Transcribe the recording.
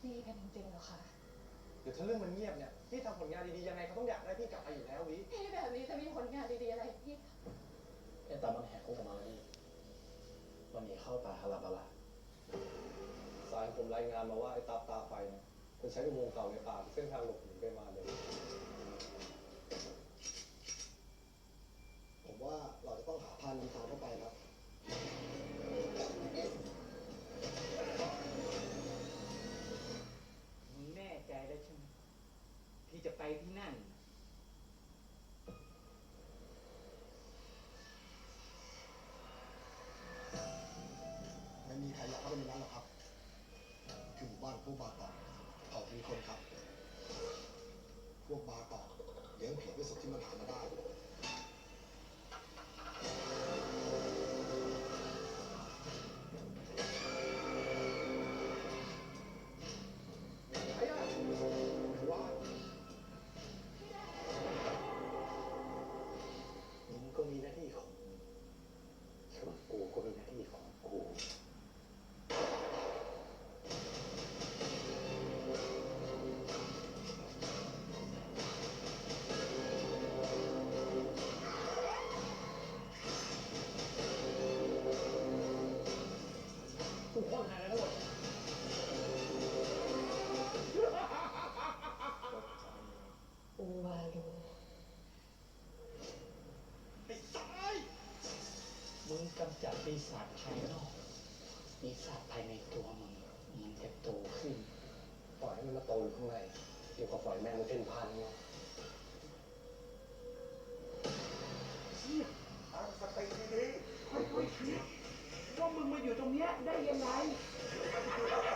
ต้องอยู่ที่นี่กันจริงๆเหรอคะเดี๋ยวถ้าเรื่องมันเงียบเนี่ยพี่ทำผลงานดีๆยังไงเขาต้องอยากได้พี่กลับไปอยู่แล้ววิพี่แบบนี้จะมีผลงานดีๆอะไรให้พี่ไอ้ตามันแหกคุกออกมาแล้วนี่วันนี้เข้าป่าฮาราบาลาสายผมรายงานมาว่าไอ้ตาตาไฟเนี่ยมันใช้อุโมงค์เก่าในป่าเป็นเส้นทางหลบหนีไปมาเลย ที่จะไปที่นั่น ไม่มีใครอยากเข้าไปในนั้นหรอกครับ คือหมู่บ้านพวกบาตอก ส่วนกูก็มีหน้าที่ของกูถูกคนหายทั้งหมด กำจัดปีศาจภายนอกปีศาจภายในตัวมึงมันจะโตขึ้น ปล่อยให้มันมาโตอยู่ข้างในเดี๋ยวก็ปล่อยแม่งมันเป็นพันไงตั้งสติดีๆค่อยๆคิดว่ามึงมาอยู่ตรงเนี้ยได้ยังไงเ